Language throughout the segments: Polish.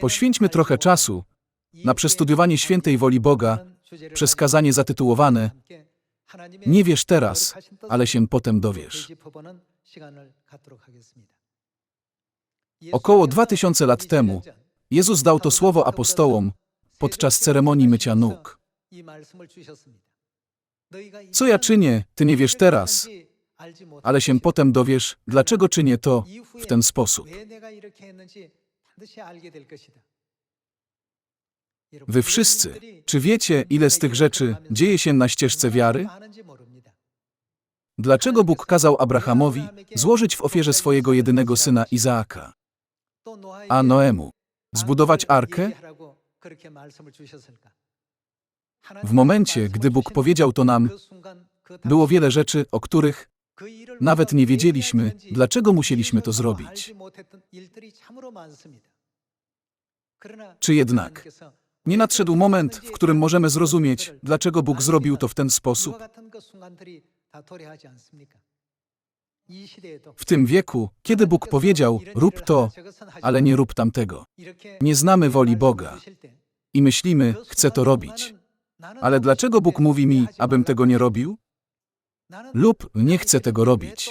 Poświęćmy trochę czasu na przestudiowanie świętej woli Boga przez kazanie zatytułowane Nie wiesz teraz, ale się potem dowiesz. Około 2000 lat temu Jezus dał to słowo apostołom podczas ceremonii mycia nóg. Co ja czynię, ty nie wiesz teraz, ale się potem dowiesz, dlaczego czynię to w ten sposób. Wy wszyscy, czy wiecie, ile z tych rzeczy dzieje się na ścieżce wiary? Dlaczego Bóg kazał Abrahamowi złożyć w ofierze swojego jedynego syna Izaaka, a Noemu? zbudować arkę? W momencie, gdy Bóg powiedział to nam, było wiele rzeczy, o których nawet nie wiedzieliśmy, dlaczego musieliśmy to zrobić. Czy jednak nie nadszedł moment, w którym możemy zrozumieć, dlaczego Bóg zrobił to w ten sposób? W tym wieku, kiedy Bóg powiedział: Rób to, ale nie rób tamtego. Nie znamy woli Boga i myślimy: Chcę to robić. Ale dlaczego Bóg mówi mi, abym tego nie robił? Lub nie chcę tego robić.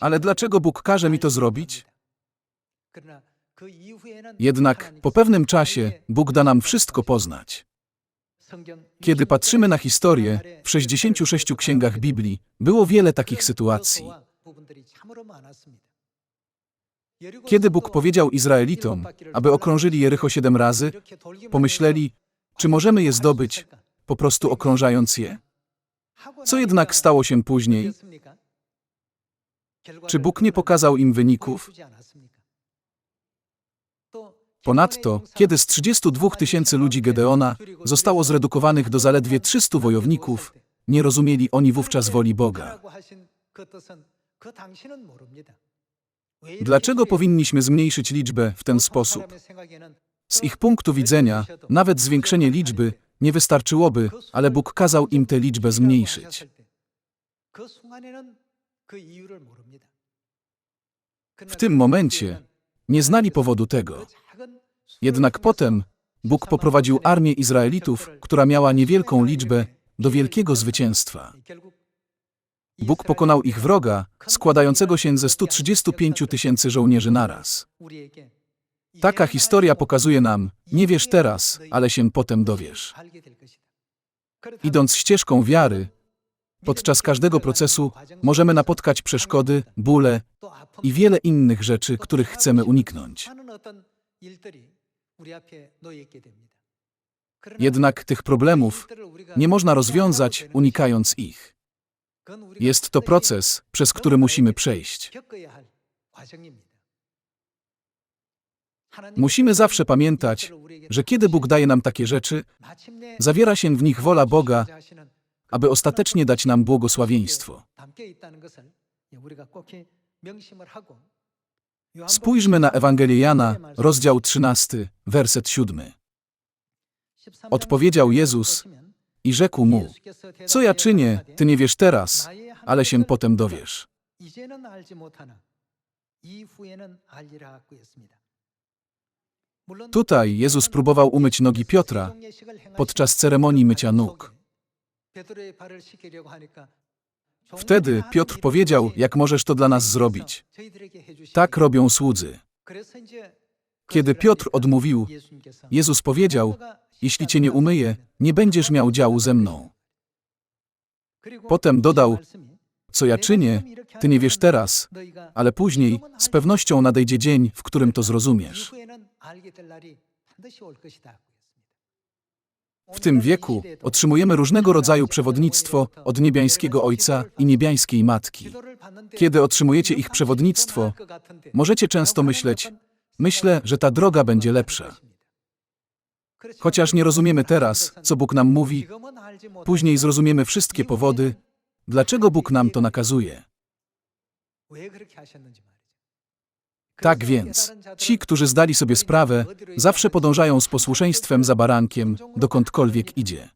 Ale dlaczego Bóg każe mi to zrobić? Jednak po pewnym czasie Bóg da nam wszystko poznać. Kiedy patrzymy na historię, w 66 księgach Biblii było wiele takich sytuacji. Kiedy Bóg powiedział Izraelitom, aby okrążyli Jericho siedem razy, pomyśleli, czy możemy je zdobyć, po prostu okrążając je? Co jednak stało się później? Czy Bóg nie pokazał im wyników? Ponadto, kiedy z 32 tysięcy ludzi Gedeona zostało zredukowanych do zaledwie 300 wojowników, nie rozumieli oni wówczas woli Boga. Dlaczego powinniśmy zmniejszyć liczbę w ten sposób? Z ich punktu widzenia, nawet zwiększenie liczby nie wystarczyłoby, ale Bóg kazał im tę liczbę zmniejszyć. W tym momencie nie znali powodu tego. Jednak potem Bóg poprowadził armię Izraelitów, która miała niewielką liczbę, do wielkiego zwycięstwa. Bóg pokonał ich wroga, składającego się ze 135 tysięcy żołnierzy naraz. Taka historia pokazuje nam, nie wiesz teraz, ale się potem dowiesz. Idąc ścieżką wiary, podczas każdego procesu możemy napotkać przeszkody, bóle i wiele innych rzeczy, których chcemy uniknąć. Jednak tych problemów nie można rozwiązać, unikając ich. Jest to proces, przez który musimy przejść. Musimy zawsze pamiętać, że kiedy Bóg daje nam takie rzeczy, zawiera się w nich wola Boga, aby ostatecznie dać nam błogosławieństwo. Spójrzmy na Ewangelię Jana, rozdział 13, werset 7. Odpowiedział Jezus i rzekł mu: Co ja czynię, ty nie wiesz teraz, ale się potem dowiesz. Tutaj Jezus próbował umyć nogi Piotra podczas ceremonii mycia nóg. Wtedy Piotr powiedział, jak możesz to dla nas zrobić. Tak robią słudzy. Kiedy Piotr odmówił, Jezus powiedział, jeśli cię nie umyję, nie będziesz miał działu ze mną. Potem dodał, co ja czynię, ty nie wiesz teraz, ale później z pewnością nadejdzie dzień, w którym to zrozumiesz. W tym wieku otrzymujemy różnego rodzaju przewodnictwo od niebiańskiego Ojca i niebiańskiej Matki. Kiedy otrzymujecie ich przewodnictwo, możecie często myśleć, myślę, że ta droga będzie lepsza. Chociaż nie rozumiemy teraz, co Bóg nam mówi, później zrozumiemy wszystkie powody, dlaczego Bóg nam to nakazuje. Tak więc, ci, którzy zdali sobie sprawę, zawsze podążają z posłuszeństwem za barankiem, dokądkolwiek idzie.